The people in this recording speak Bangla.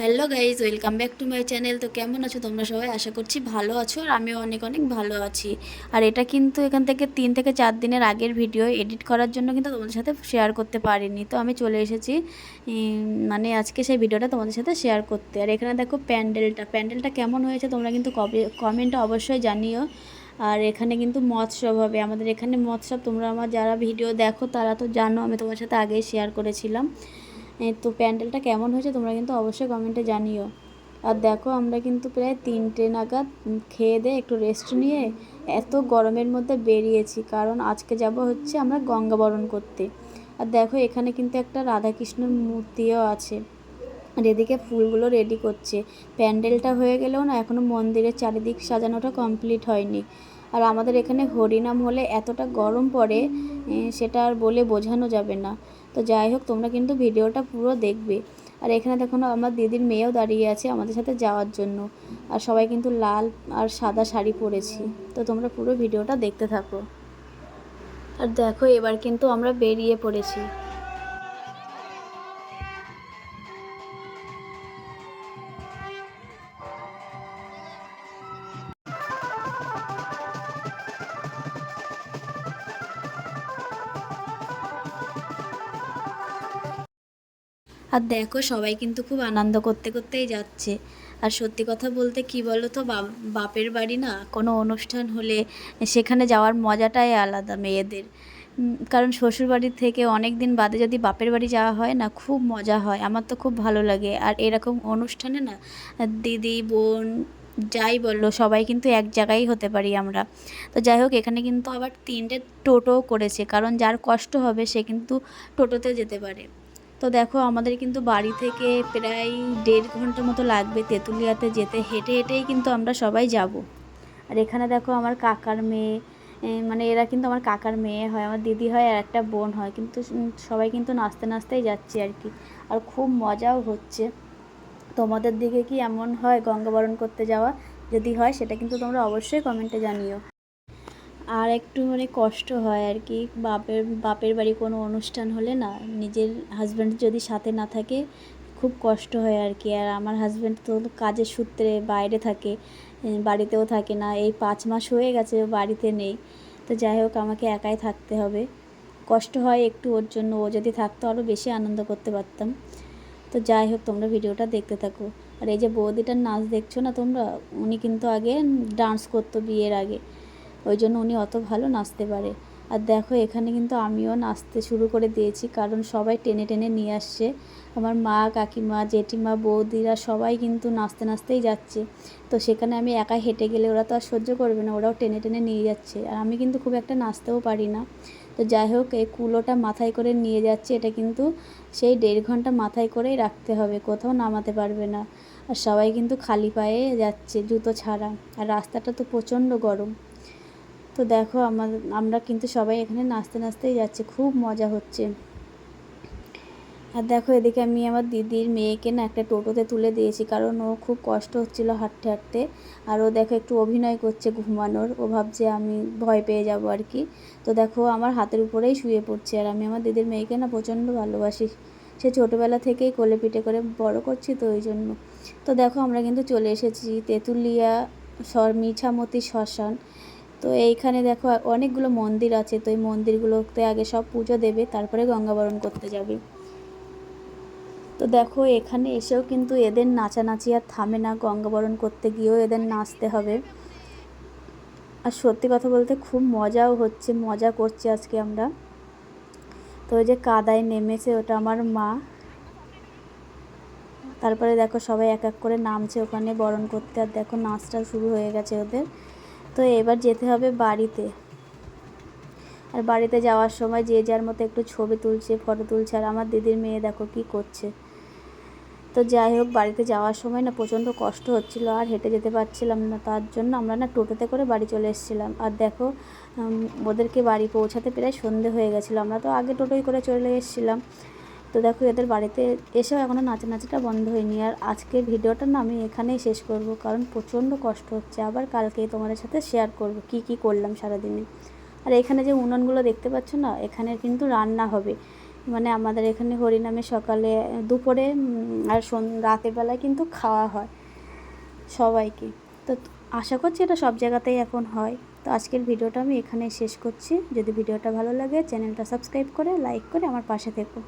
Hello guys welcome back to my channel. তো কেমন আছো তোমরা সবাই? আশা করছি ভালো আছো আর আমিও অনেক অনেক ভালো আছি। আর এটা কিন্তু এখান থেকে তিন থেকে চার দিনের আগের ভিডিও এডিট করার জন্য কিন্তু তোমাদের সাথে শেয়ার করতে পারিনি। তো আমি চলে এসেছি মানে আজকে সেই ভিডিওটা তোমাদের সাথে শেয়ার করতে। আর এখানে দেখো প্যান্ডেলটা প্যান্ডেলটা কেমন হয়েছে তোমরা কিন্তু কবে কমেন্টে অবশ্যই জানিও। আর এখানে কিন্তু মৎসব হবে। আমাদের এখানে মৎসব, তোমরা আমার যারা ভিডিও দেখো তারা তো জানো, আমি তোমার সাথে আগেই শেয়ার করেছিলাম। তো প্যান্ডেলটা কেমন হয়েছে তোমরা কিন্তু অবশ্যই কমেন্টে জানিও। আর দেখো, আমরা কিন্তু প্রায় তিনটে নাগাদ খেয়ে দিয়ে একটু রেস্ট নিয়ে এত গরমের মধ্যে বেরিয়েছি, কারণ আজকে যাব হচ্ছে আমরা গঙ্গাবরণ করতে। আর দেখো, এখানে কিন্তু একটা রাধাকৃষ্ণর মূর্তিও আছে। আর এদিকে ফুলগুলো রেডি করছে। প্যান্ডেলটা হয়ে গেলেও না এখনও মন্দিরের চারিদিক সাজানোটা কমপ্লিট হয়নি। আর আমাদের এখানে হরিনাম হলে এতটা গরম পড়ে সেটা আর বলে বোঝানো যাবে না। তো যাই হোক, তোমরা কিন্তু ভিডিওটা পুরো দেখবে। আর এখানে দেখো আমার দিদির মেয়েও দাঁড়িয়ে আছে আমাদের সাথে যাওয়ার জন্য। আর সবাই কিন্তু লাল আর সাদা শাড়ি পরেছি। তো তোমরা পুরো ভিডিওটা দেখতে থাকো। আর দেখো, এবার কিন্তু আমরা বেরিয়ে পড়েছি। আর দেখো সবাই কিন্তু খুব আনন্দ করতে করতেই যাচ্ছে। আর সত্যি কথা বলতে কি বলো তো বাপ- বাপের বাড়ি না কোনো অনুষ্ঠান হলে সেখানে যাওয়ার মজাটাই আলাদা মেয়েদের। কারণ শ্বশুর বাড়ির থেকে অনেক দিন বাদে যদি বাপের বাড়ি যাওয়া হয় না, খুব মজা হয়। আমার তো খুব ভালো লাগে। আর এরকম অনুষ্ঠানে না দিদি, বোন, যাই বলল সবাই কিন্তু এক জায়গায় হতে পারি আমরা। তো যাই হোক, এখানে কিন্তু আবার তিনটে টোটোও করেছে। কারণ যার কষ্ট হবে সে কিন্তু টোটোতে যেতে পারে। তো দেখো, আমাদের কিন্তু বাড়ি থেকে প্রায় দেড় ঘণ্টা মতো লাগবে তেঁতুলিয়াতে যেতে। হেঁটে হেঁটেই কিন্তু আমরা সবাই যাব। আর এখানে দেখো আমার কাকার মেয়ে মানে এরা কিন্তু আমার কাকার মেয়ে হয়, আমার দিদি হয় আর একটা বোন হয়। কিন্তু সবাই কিন্তু নাচতে নাচতেই যাচ্ছে আর কি। আর খুব মজাও হচ্ছে। তোমাদের দিকে কি এমন হয় গঙ্গাবরণ করতে যাওয়া? যদি হয় সেটা কিন্তু তোমরা অবশ্যই কমেন্টে জানিও। আর একটু মানে কষ্ট হয় আর কি। বাপের বাপের বাড়ি কোনো অনুষ্ঠান হলে না নিজের হাজব্যান্ড যদি সাথে না থাকে খুব কষ্ট হয় আর কি। আর আমার হাজব্যান্ড তো কাজের সূত্রে বাইরে থাকে বাড়িতেও থাকে না। এই পাঁচ মাস হয়ে গেছে বাড়িতে নেই। তো যাই হোক, আমাকে একাই থাকতে হবে। কষ্ট হয় একটু ওর জন্য। ও যদি থাকতো আরও বেশি আনন্দ করতে পারতাম। তো যাই হোক, তোমরা ভিডিওটা দেখতে থাকো। আর এই যে বৌদিটার নাচ দেখছ না তোমরা? উনি কিন্তু আগে ডান্স করতো বিয়ের আগে। ওই জন্য উনি অত ভালো নাচতে পারে। আর দেখো, এখানে কিন্তু আমিও নাচতে শুরু করে দিয়েছি, কারণ সবাই টেনে টেনে নিয়ে আসছে। আমার মা, কাকিমা, জেঠিমা, বৌদিরা সবাই কিন্তু নাচতে নাচতেই যাচ্ছে। তো সেখানে আমি একা হেঁটে গেলে ওরা তো আর সহ্য করবে না, ওরাও টেনে টেনে নিয়ে যাচ্ছে। আর আমি কিন্তু খুব একটা নাচতেও পারি না। তো যাই হোক, এই কুলোটা মাথায় করে নিয়ে যাচ্ছে, এটা কিন্তু সেই দেড় ঘণ্টা মাথায় করেই রাখতে হবে, কোথাও নামাতে পারবে না। আর সবাই কিন্তু খালি পায়ে যাচ্ছে জুতো ছাড়া। আর রাস্তাটা তো প্রচণ্ড গরম। তো দেখো আমার, আমরা কিন্তু সবাই এখানে নাচতে নাচতেই যাচ্ছি, খুব মজা হচ্ছে। আর দেখো এদিকে আমি আমার দিদির মেয়েকে না একটা টোটোতে তুলে দিয়েছি, কারণ ও খুব কষ্ট হচ্ছিল হাঁটতে হাঁটতে। আর ও দেখো একটু অভিনয় করছে ঘুমানোর, ও ভাবছে আমি ভয় পেয়ে যাব আর কি। তো দেখো আমার হাতের উপরেই শুয়ে পড়ছে, আর আমি আমার দিদির মেয়েকে না প্রচণ্ড ভালোবাসি। সে ছোটোবেলা থেকেই কোলে পিঠে করে বড় করছি তো ওই জন্য। তো দেখো আমরা কিন্তু চলে এসেছি তেঁতুলিয়া সর মিঠামতি শ্মশান। তো এইখানে দেখো অনেকগুলো মন্দির আছে, তো এই মন্দিরগুলোতে আগে সব পুজো দেবে, তারপরে গঙ্গাবরণ করতে যাবে। তো দেখো এখানে এসেও কিন্তু এদের নাচানাচি আর থামে না গঙ্গাবরণ করতে গিয়েও এদের নাচতে হবে। আর সত্যি কথা বলতে খুব মজাও হচ্ছে, মজা করছি আজকে আমরা। তো ওই যে কাদায় নেমেছে, ওটা আমার মা। তারপরে দেখো সবাই এক এক করে নামছে ওখানে বরণ করতে, আর দেখো নাচটা শুরু হয়ে গেছে ওদের। তো এবার যেতে হবে বাড়িতে। আর বাড়িতে যাওয়ার সময় যে যার মতো একটু ছবি তুলছে, ফটো তুলছে, আর আমার দিদির মেয়ে দেখো কি করছে। তো যাই হোক, বাড়িতে যাওয়ার সময় না প্রচণ্ড কষ্ট হচ্ছিল, আর হেঁটে যেতে পারছিলাম না। তার জন্য আমরা না টোটোতে করে বাড়ি চলে এসেছিলাম। আর দেখো ওদেরকে বাড়ি পৌঁছাতে প্রায় সন্ধে হয়ে গেছিল। আমরা তো আগে টোটোই করে চলে এসেছিলাম। তো দেখো, এদের বাড়িতে এসেও এখনও নাচানাচিটা বন্ধ হয়নি। আর আজকের ভিডিওটা না আমি এখানেই শেষ করব, কারণ প্রচণ্ড কষ্ট হচ্ছে। আবার কালকে তোমাদের সাথে শেয়ার করব কি কি করলাম সারাদিনে। আর এখানে যে উনুনগুলো দেখতে পাচ্ছ না এখানে কিন্তু রান্না হবে। মানে আমাদের এখানে হরিনামে সকালে, দুপুরে আর রাতের বেলায় কিন্তু খাওয়া হয় সবাইকে। তো আশা করছি এটা সব জায়গাতেই এখন হয়। তো আজকের ভিডিওটা আমি এখানেই শেষ করছি। যদি ভিডিওটা ভালো লাগে, চ্যানেলটা সাবস্ক্রাইব করে, লাইক করে আমার পাশে থেকো।